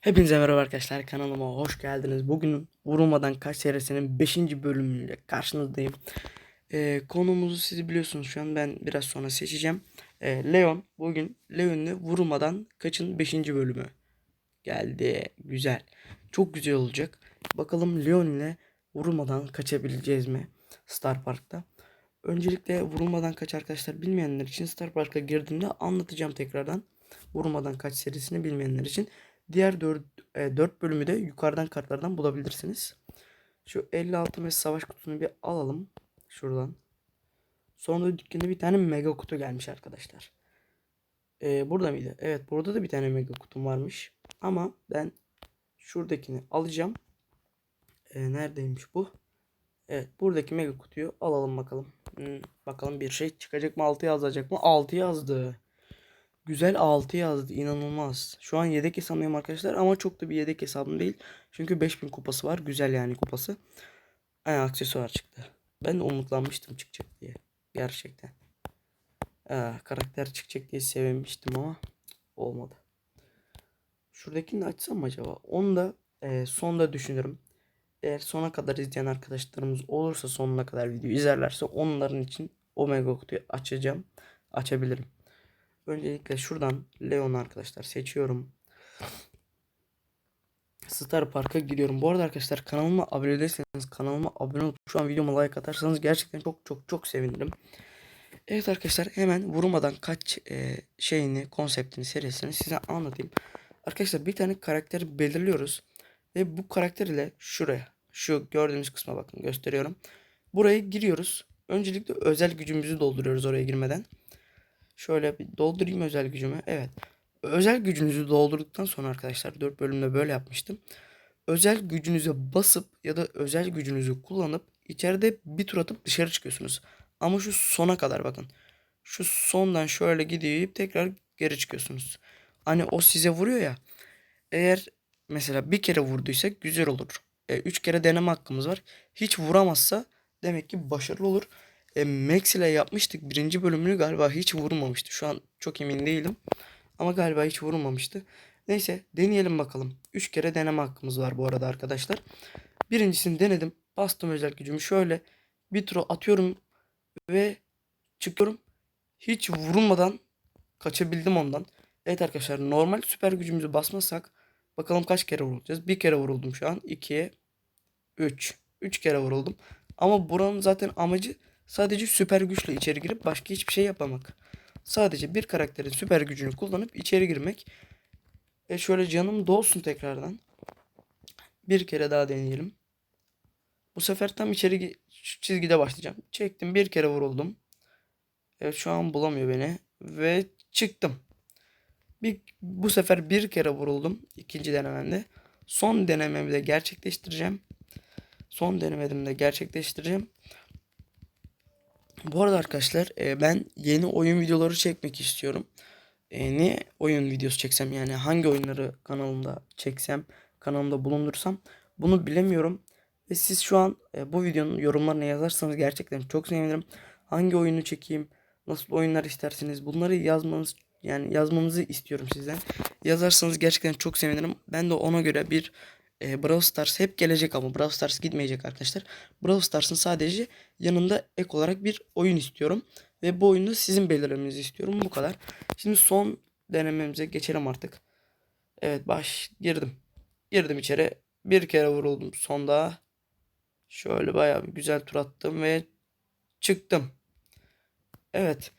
Hepinize merhaba arkadaşlar kanalıma hoş geldiniz. Bugün Vurulmadan Kaç serisinin 5. bölümüyle karşınızdayım. Ee, konumuzu siz biliyorsunuz şu an ben biraz sonra seçeceğim. Ee, Leon bugün Leon'le Vurulmadan Kaç'ın 5. bölümü geldi. Güzel. Çok güzel olacak. Bakalım Leon ile Vurulmadan kaçabileceğiz mi Star Park'ta? Öncelikle Vurulmadan Kaç arkadaşlar bilmeyenler için Star Park'a girdiğimde anlatacağım tekrardan. Vurulmadan Kaç serisini bilmeyenler için. Diğer 4, 4 bölümü de yukarıdan kartlardan bulabilirsiniz. Şu 56 mes savaş kutusunu bir alalım. Şuradan. Sonra da dükkanda bir tane mega kutu gelmiş arkadaşlar. Ee, burada mıydı? Evet burada da bir tane mega kutum varmış. Ama ben şuradakini alacağım. Ee, neredeymiş bu? Evet buradaki mega kutuyu alalım bakalım. Hmm, bakalım bir şey çıkacak mı 6 yazacak mı? 6 yazdı. Güzel 6 yazdı. inanılmaz. Şu an yedek hesabındayım arkadaşlar ama çok da bir yedek hesabım değil. Çünkü 5000 kupası var. Güzel yani kupası. Ay aksesuar çıktı. Ben de umutlanmıştım çıkacak diye. Gerçekten. Aa, karakter çıkacak diye sevinmiştim ama olmadı. Şuradakini açsam mı acaba? Onu da e, sonda düşünürüm. Eğer sona kadar izleyen arkadaşlarımız olursa sonuna kadar video izlerlerse onların için Omega kutuyu açacağım. Açabilirim. Öncelikle şuradan Leon arkadaşlar seçiyorum. Star Park'a giriyorum. Bu arada arkadaşlar kanalıma abone değilseniz kanalıma abone olup şu an videoma like atarsanız gerçekten çok çok çok sevinirim. Evet arkadaşlar hemen vurmadan kaç e, şeyini, konseptini, serisini size anlatayım. Arkadaşlar bir tane karakter belirliyoruz. Ve bu karakter ile şuraya, şu gördüğünüz kısma bakın gösteriyorum. Buraya giriyoruz. Öncelikle özel gücümüzü dolduruyoruz oraya girmeden. Şöyle bir doldurayım özel gücümü. Evet. Özel gücünüzü doldurduktan sonra arkadaşlar 4 bölümde böyle yapmıştım. Özel gücünüze basıp ya da özel gücünüzü kullanıp içeride bir tur atıp dışarı çıkıyorsunuz. Ama şu sona kadar bakın. Şu sondan şöyle gidip tekrar geri çıkıyorsunuz. Hani o size vuruyor ya. Eğer mesela bir kere vurduysa güzel olur. E, üç kere deneme hakkımız var. Hiç vuramazsa demek ki başarılı olur. E, Max ile yapmıştık. Birinci bölümünü galiba hiç vurmamıştı. Şu an çok emin değilim. Ama galiba hiç vurmamıştı. Neyse deneyelim bakalım. 3 kere deneme hakkımız var bu arada arkadaşlar. Birincisini denedim. Bastım özel gücümü şöyle bir tur atıyorum ve çıkıyorum. Hiç vurulmadan kaçabildim ondan. Evet arkadaşlar normal süper gücümüzü basmasak bakalım kaç kere vurulacağız. Bir kere vuruldum şu an. 2'ye 3. 3 kere vuruldum. Ama buranın zaten amacı Sadece süper güçle içeri girip başka hiçbir şey yapmamak. Sadece bir karakterin süper gücünü kullanıp içeri girmek. E şöyle canım dolsun tekrardan. Bir kere daha deneyelim. Bu sefer tam içeri çizgide başlayacağım. Çektim bir kere vuruldum. Evet şu an bulamıyor beni. Ve çıktım. Bir, bu sefer bir kere vuruldum. ikinci denememde. Son denememi de gerçekleştireceğim. Son denememi de gerçekleştireceğim. Bu arada arkadaşlar e, ben yeni oyun videoları çekmek istiyorum. E, ne oyun videosu çeksem yani hangi oyunları kanalımda çeksem kanalımda bulundursam bunu bilemiyorum. Ve siz şu an e, bu videonun yorumlarına yazarsanız gerçekten çok sevinirim. Hangi oyunu çekeyim, nasıl oyunlar istersiniz bunları yazmanız yani yazmamızı istiyorum sizden. Yazarsanız gerçekten çok sevinirim. Ben de ona göre bir e, Brawl Stars hep gelecek ama Brawl Stars gitmeyecek arkadaşlar. Brawl Stars'ın sadece yanında ek olarak bir oyun istiyorum. Ve bu oyunu sizin belirlemenizi istiyorum. Bu kadar. Şimdi son denememize geçelim artık. Evet baş girdim. Girdim içeri. Bir kere vuruldum sonda. Şöyle bayağı bir güzel tur attım ve çıktım. Evet.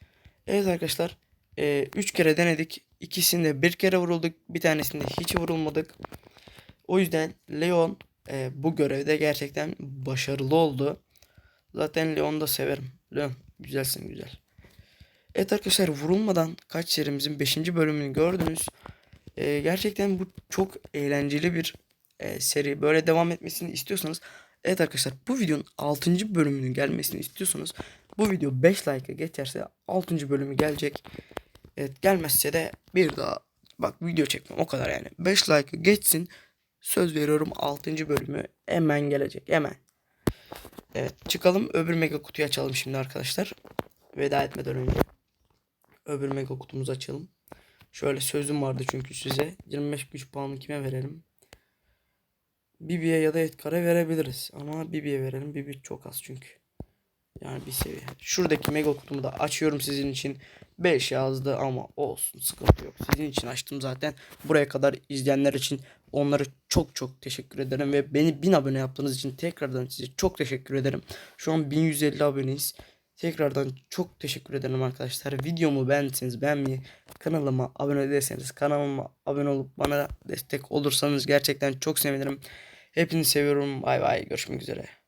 Evet arkadaşlar. 3 e, kere denedik. İkisinde bir kere vurulduk. Bir tanesinde hiç vurulmadık. O yüzden Leon e, bu görevde gerçekten başarılı oldu. Zaten Leon'u da severim. Leon güzelsin güzel. Evet arkadaşlar vurulmadan kaç serimizin 5. bölümünü gördünüz. E, gerçekten bu çok eğlenceli bir e, seri. Böyle devam etmesini istiyorsanız Evet arkadaşlar bu videonun 6. bölümünün gelmesini istiyorsanız bu video 5 like'a geçerse 6. bölümü gelecek. Evet gelmezse de bir daha bak video çekmem o kadar yani. 5 like'a geçsin. Söz veriyorum 6. bölümü hemen gelecek hemen. Evet çıkalım öbür mega kutuyu açalım şimdi arkadaşlar. Veda etmeden önce. Öbür mega kutumuzu açalım. Şöyle sözüm vardı çünkü size. 25 güç puanı kime verelim? Bibi'ye ya da Edgar'a verebiliriz. Ama Bibi'ye verelim. Bibi çok az çünkü. Yani bir seviye. Şuradaki mega kutumu da açıyorum sizin için. 5 yazdı ama olsun sıkıntı yok. Sizin için açtım zaten. Buraya kadar izleyenler için onlara çok çok teşekkür ederim. Ve beni 1000 abone yaptığınız için tekrardan size çok teşekkür ederim. Şu an 1150 aboneyiz. Tekrardan çok teşekkür ederim arkadaşlar. Videomu beğendiyseniz beğenmeyi, kanalıma abone değilseniz kanalıma abone olup bana destek olursanız gerçekten çok sevinirim. Hepinizi seviyorum. Bay bay. Görüşmek üzere.